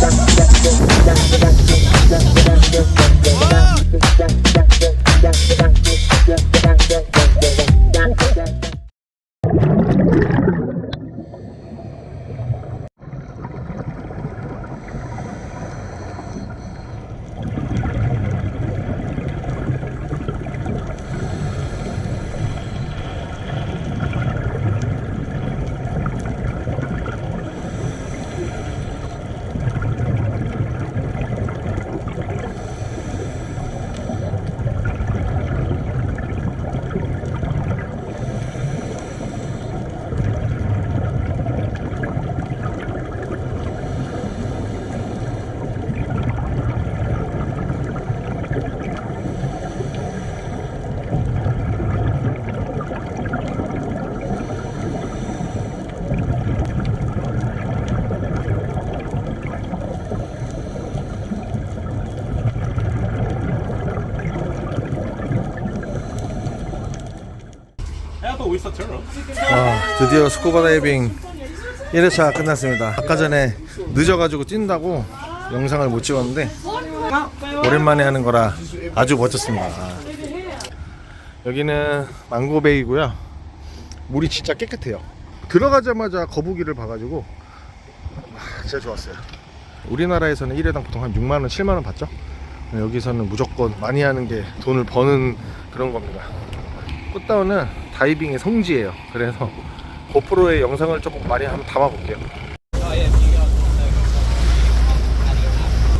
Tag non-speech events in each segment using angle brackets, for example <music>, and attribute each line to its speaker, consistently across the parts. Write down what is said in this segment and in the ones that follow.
Speaker 1: Thank you. 아, 드디어 스쿠버 다이빙 1회차 끝났습니다. 아까 전에 늦어가지고 뛴다고 영상을 못 찍었는데 오랜만에 하는 거라 아주 멋졌습니다. 아. 여기는 망고베이고요. 물이 진짜 깨끗해요. 들어가자마자 거북이를 봐가지고 아, 진짜 좋았어요. 우리나라에서는 1회당 보통 한 6만 원, 7만 원 받죠? 여기서는 무조건 많이 하는 게 돈을 버는 그런 겁니다. 꽃다운은 다이빙의 성지예요. 그래서 고프로에 영상을 조금 많이 한번 담아볼게요.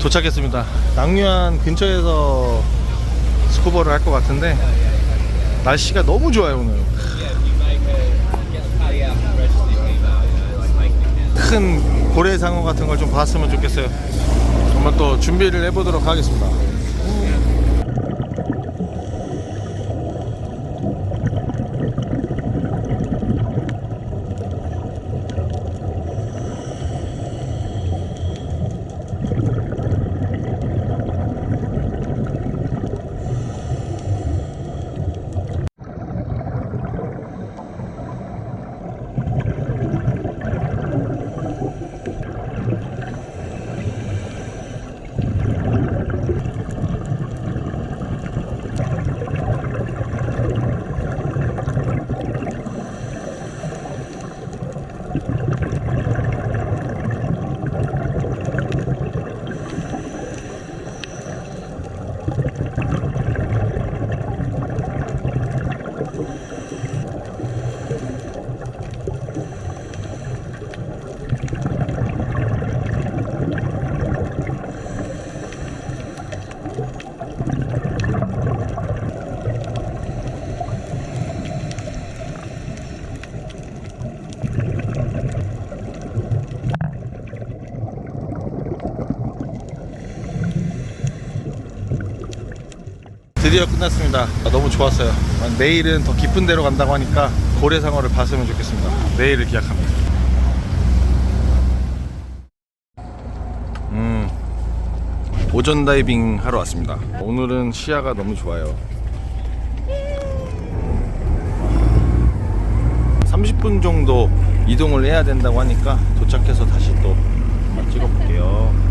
Speaker 1: 도착했습니다. 낙류안 근처에서 스쿠버를 할 것 같은데 날씨가 너무 좋아요 오늘. 큰 고래상어 같은 걸 좀 봤으면 좋겠어요. 정말 또 준비를 해보도록 하겠습니다. 드디어 끝났습니다. 아, 너무 좋았어요. 아, 내일은 더 깊은 데로 간다고 하니까 고래상어를 봤으면 좋겠습니다. 내일을 기약합니다. 음, 오전 다이빙 하러 왔습니다. 오늘은 시야가 너무 좋아요. 30분 정도 이동을 해야 된다고 하니까 도착해서 다시 또 찍어볼게요.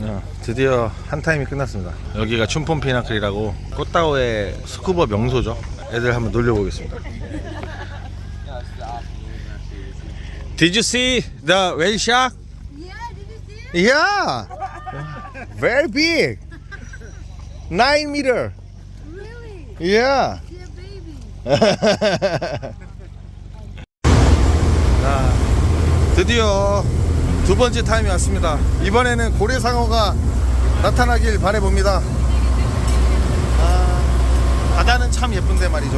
Speaker 1: 어, 드디어 한 타임이 끝났습니다. 여기가 춘폰 피나클이라고 꽃다오의 스쿠버 명소죠. 애들 한번 놀려보겠습니다. Did you see the whale shark?
Speaker 2: Yeah, did you see it?
Speaker 1: Yeah, very big, nine meter.
Speaker 2: Really?
Speaker 1: Yeah.
Speaker 2: A baby.
Speaker 1: 자, 드디어 두 번째 타임이 왔습니다. 이번에는 고래상어가 나타나길 바래봅니다. 아, 바다는 참 예쁜데 말이죠.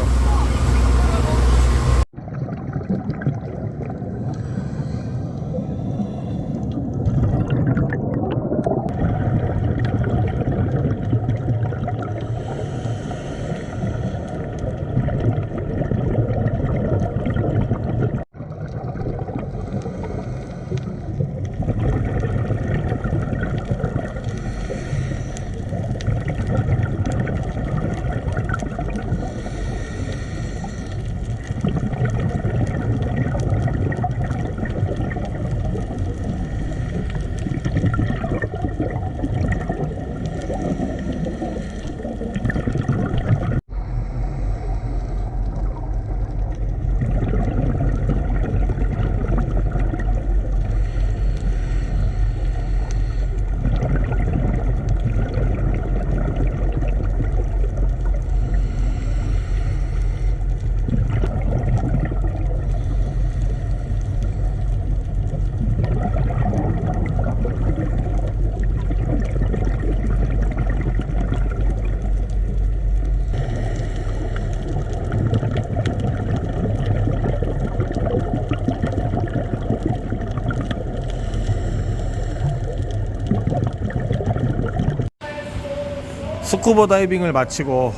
Speaker 1: 스쿠버 다이빙을 마치고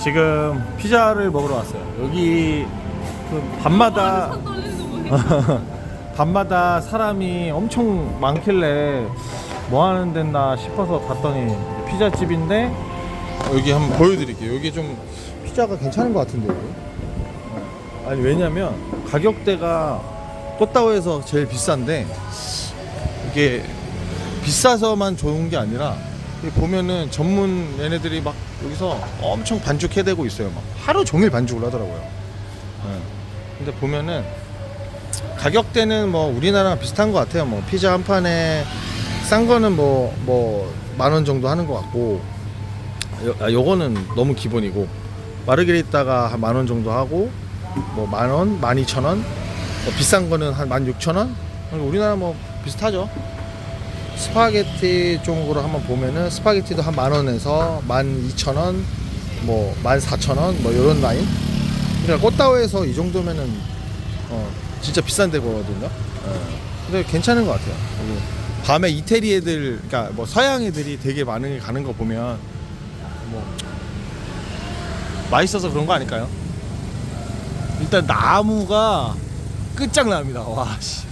Speaker 1: 지금 피자를 먹으러 왔어요. 여기 그 밤마다 <laughs> 밤마다 사람이 엄청 많길래 뭐 하는 데나 싶어서 갔더니 피자집인데 여기 한번 보여드릴게요. 여기 좀 피자가 괜찮은 것 같은데요. 아니 왜냐면 가격대가 꽃다오에서 제일 비싼데 이게 비싸서만 좋은 게 아니라 보면은 전문 얘네들이 막 여기서 엄청 반죽해대고 있어요. 막 하루 종일 반죽을 하더라고요. 예. 근데 보면은 가격대는 뭐 우리나라랑 비슷한 것 같아요. 뭐 피자 한 판에 싼 거는 뭐 뭐 만 원 정도 하는 것 같고 요, 아, 요거는 너무 기본이고 마르게리따가 한 만 원 정도 하고 뭐 만 원, 만 이천 원, 뭐 비싼 거는 한 만 육천 원. 그리고 우리나라 뭐 비슷하죠. 스파게티 쪽으로 한번 보면은 스파게티도 한 만 원에서 만 이천 원, 뭐 만 사천 원, 뭐 이런 라인. 그러니까 꽃다오에서 이 정도면은 어 진짜 비싼 데거든요. 어. 근데 괜찮은 것 같아요. 밤에 이태리 애들, 그러니까 뭐 서양 애들이 되게 많이 가는 거 보면 뭐 맛있어서 그런 거 아닐까요? 일단 나무가 끝장납니다. 와 씨.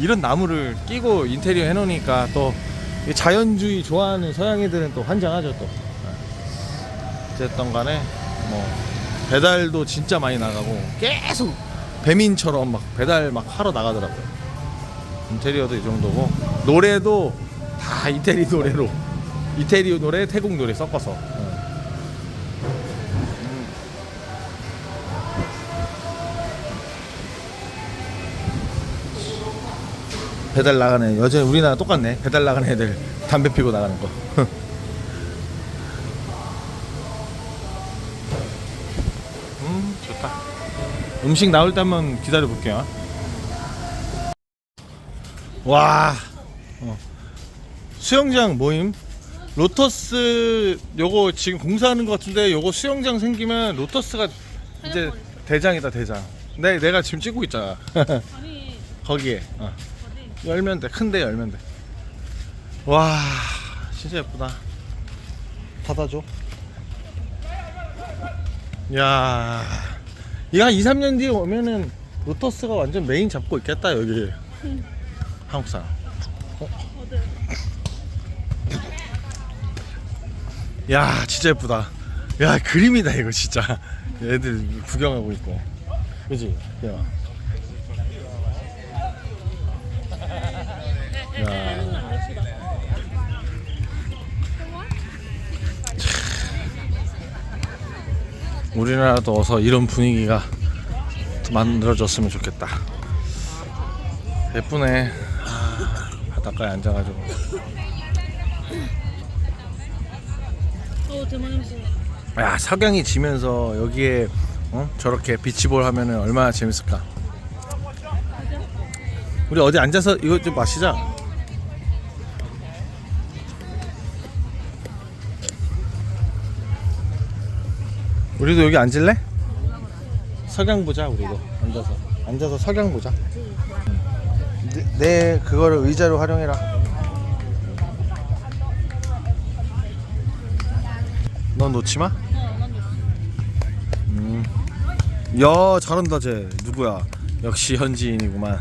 Speaker 1: 이런 나무를 끼고 인테리어 해놓으니까 또이 자연주의 좋아하는 서양 애들은 또 환장하죠 또. 어쨌든 간에 뭐 배달도 진짜 많이 나가고 계속 배민처럼 막 배달 막 하러 나가더라고요. 인테리어도 이 정도고 노래도 다 이태리 노래로 이태리 노래 태국 노래 섞어서. 배달 나가는 여전히 우리나라 똑같네 배달 나가는 애들 담배 피고 나가는 거 <laughs> 음, 좋다. 음식 나올 때 한번 기다려 볼게요. 와, 어. 수영장 모임. 로터스 요거 지금 공사하는 것 같은데 요거 수영장 생기면 로터스가 이제 대장이다 대장. 내 내가 지금 찍고 있잖아.
Speaker 2: 아니, <laughs>
Speaker 1: 거기에 어. 열면 돼. 큰데 열면 돼. 와, 진짜 예쁘다. 닫아줘. 야, 이거 한 2, 3년 뒤에 오면은 로터스가 완전 메인 잡고 있겠다 여기. 한국 사람. 어? 야, 진짜 예쁘다. 야, 그림이다 이거 진짜. 애들 구경하고 있고. 그지? 야. 우리나라도 어서 이런 분위기가 만들어졌으면 좋겠다. 예쁘네. 아, 바닷가에 앉아가지고. 야 석양이 지면서 여기에 어? 저렇게 비치볼 하면은 얼마나 재밌을까. 우리 어디 앉아서 이거 좀 마시자. 우리도 여기 앉을래? 석양 보자 우리도 앉아서 앉아서 석양 보자. 내, 내 그거를 의자로 활용해라. 넌 놓지 마.
Speaker 2: 됐어.
Speaker 1: 음. 야 잘한다 쟤 누구야 역시 현지인이구만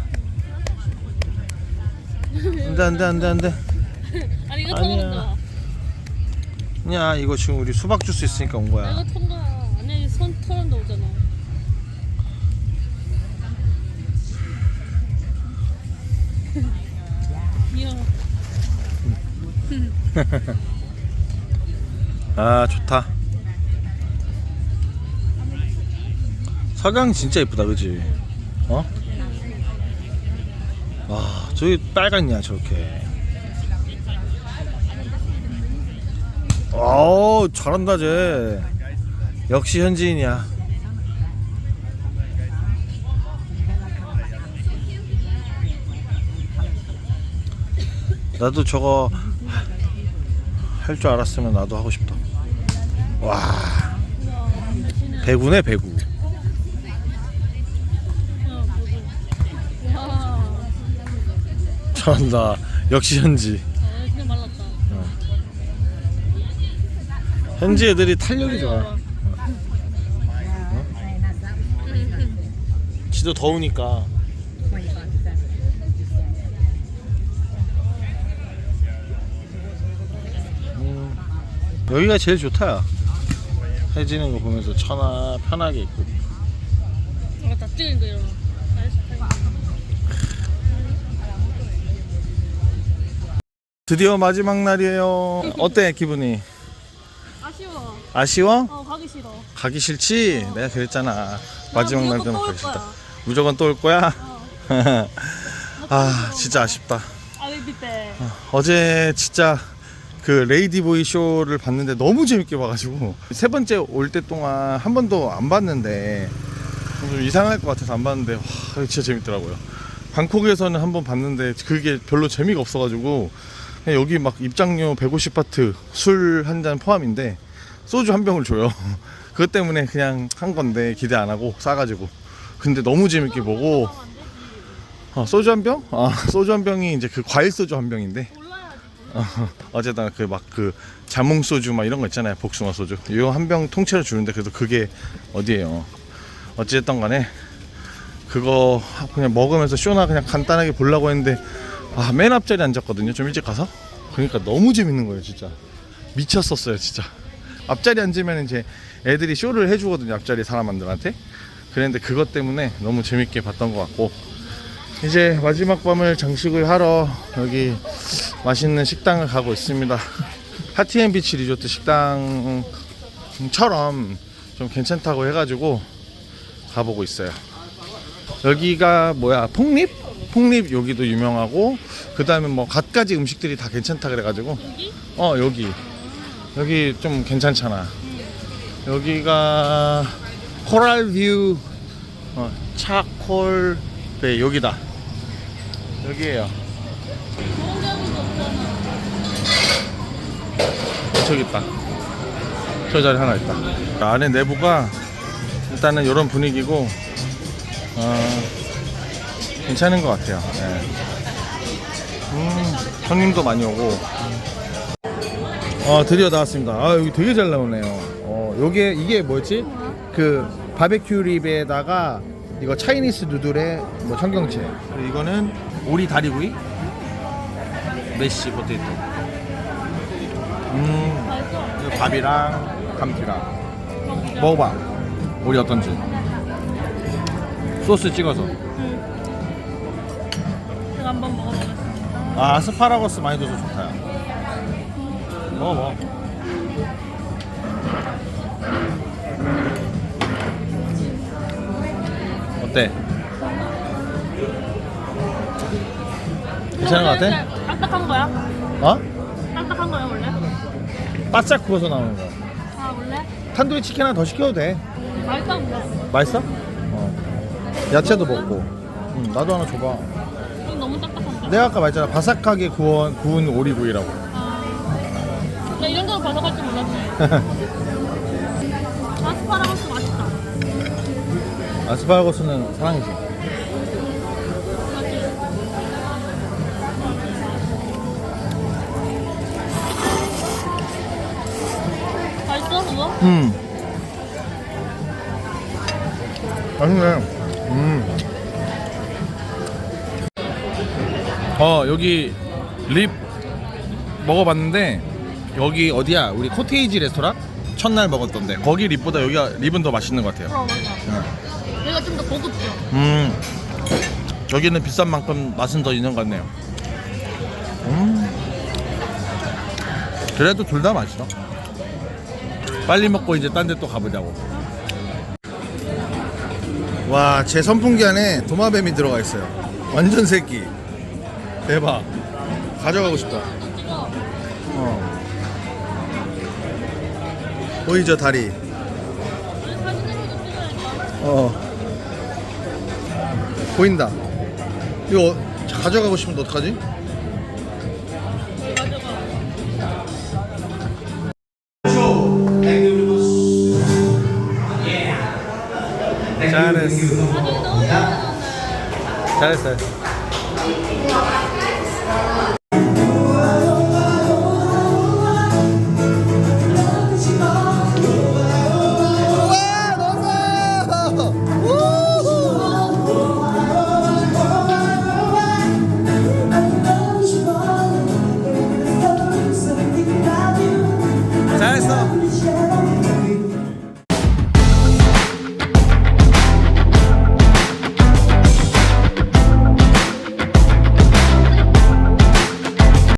Speaker 1: 안돼 안돼 안돼 안돼
Speaker 2: 아니 이거
Speaker 1: 아니야.
Speaker 2: 통과한다.
Speaker 1: 야 이거 지금 우리 수박 주스 있으니까 온 거야
Speaker 2: 이거 통과. 아니 손 털은다 오잖아. 이야.
Speaker 1: 아 좋다 석양 진짜 이쁘다 그지 어? 와 저기 빨갛냐 저렇게 어 잘한다 쟤 역시 현지인이야 나도 저거 할 줄 알았으면 나도 하고 싶다 와. 배구네 배구
Speaker 2: 어.
Speaker 1: 잘한다 역시 현지
Speaker 2: 아 진짜 말랐다.
Speaker 1: 현지 애들이 탄력이 좋아 지도 더우니까 음, 여기가 제일 좋다 해지는 거 보면서 천하 편하게 있고
Speaker 2: 이거 다 찍은 거 이런 거.
Speaker 1: 드디어 마지막 날이에요 어때 기분이
Speaker 2: 아쉬워.
Speaker 1: 아쉬워?
Speaker 2: 어 가기 싫어.
Speaker 1: 가기 싫지? 내가 그랬잖아 마지막 나날
Speaker 2: 무조건
Speaker 1: 되면
Speaker 2: 또올
Speaker 1: 가기 싫다
Speaker 2: 거야.
Speaker 1: 무조건 또 올 거야?
Speaker 2: 어. <laughs>
Speaker 1: 아 진짜 아쉽다
Speaker 2: 때.
Speaker 1: 어제 진짜 그 레이디보이 쇼를 봤는데 너무 재밌게 봐가지고 세 번째 올 때 동안 한 번도 안 봤는데 좀 이상할 것 같아서 안 봤는데 와 진짜 재밌더라고요 방콕에서는 한 번 봤는데 그게 별로 재미가 없어가지고 그냥 여기 막 입장료 150바트 술 한 잔 포함인데 소주 한 병을 줘요 <laughs> 그것 때문에 그냥 한 건데 기대 안 하고 싸가지고 근데 너무 재밌게 보고. 어, 소주 한 병? 아 <laughs> 소주 한 병이 이제 그 과일 소주 한 병인데. 어, 어쨌든 그 막 그 자몽 소주 막 이런 거 있잖아요. 복숭아 소주. 이거 한 병 통째로 주는데 그래도 그게 어디예요? 어찌됐든 간에 그거 그냥 먹으면서 쇼나 그냥 간단하게 보려고 했는데 아 맨 앞자리 앉았거든요. 좀 일찍 가서? 그러니까 너무 재밌는 거예요 진짜. 미쳤었어요 진짜. 앞자리 앉으면 이제 애들이 쇼를 해주거든요 앞자리 사람들한테 그랬는데 그것 때문에 너무 재밌게 봤던 것 같고 이제 마지막 밤을 장식을 하러 여기 맛있는 식당을 가고 있습니다. <laughs> 하티앤 비치 리조트 식당처럼 좀 괜찮다고 해가지고 가보고 있어요. 여기가 뭐야 폭립? 폭립 여기도 유명하고 그 다음에 뭐 갖가지 음식들이 다 괜찮다 그래가지고? 어 여기 여기 좀 괜찮잖아. 여기가 코랄뷰 어, 차콜 네 여기다 여기에요. 저기 있다. 저 자리 하나 있다. 안에 내부가 일단은 이런 분위기고 어, 괜찮은 것 같아요. 예. 음, 손님도 많이 오고. 어 드디어 나왔습니다. 아 여기 되게 잘 나오네요. 어 요게 이게 뭐였지? 그 바베큐 립에다가 이거 차이니스 누들에 뭐 청경채. 그리고 이거는 오리 다리구이, 메시 포테이토. 음. 이거 밥이랑 감튀랑. 먹어봐 우리 어떤지 소스 찍어서
Speaker 2: 제가 한번 먹어보겠습니다.
Speaker 1: 아 아스파라거스 많이 넣어서 좋다 먹어 먹어 어때? 괜찮은 것 같아?
Speaker 2: 딱딱한 거야?
Speaker 1: 어?
Speaker 2: 딱딱한 거야 원래?
Speaker 1: 바짝 구워서 나오는 거.
Speaker 2: 아 원래?
Speaker 1: 탄두리 치킨 하나 더 시켜도 돼.
Speaker 2: 맛있다 근데.
Speaker 1: 맛있어? 어. 야채도 먹고. 응, 나도 하나 줘봐.
Speaker 2: 좀 너무 딱딱한데?
Speaker 1: 내가 아까 말했잖아. 바삭하게 구운, 구운 오리구이라고.
Speaker 2: 아. 나 이런 거로 바삭할 줄 몰랐네. <laughs>
Speaker 1: 아스파라거스는 사랑이지.
Speaker 2: 맛있어 그거?
Speaker 1: 음. 맛있네. 음. 어, 여기 립 먹어봤는데 여기 어디야? 우리 코테이지 레스토랑? 첫날 먹었던데 거기 립보다 여기가 립은 더 맛있는 것 같아요.
Speaker 2: 어 맞아. 좀더 고급져.
Speaker 1: 음. 여기는 비싼 만큼 맛은 더 있는 것 같네요. 음. 그래도 둘 다 맛있어. 빨리 먹고 이제 딴 데 또 가보자고. 와, 제 선풍기 안에 도마뱀이 들어가 있어요. 완전 새끼. 대박. 가져가고 싶다.
Speaker 2: 어.
Speaker 1: 보이죠, 다리?
Speaker 2: 어.
Speaker 1: 보인다. 이거 가져가고 싶으면 어떡하지? 잘했어. 잘했어요.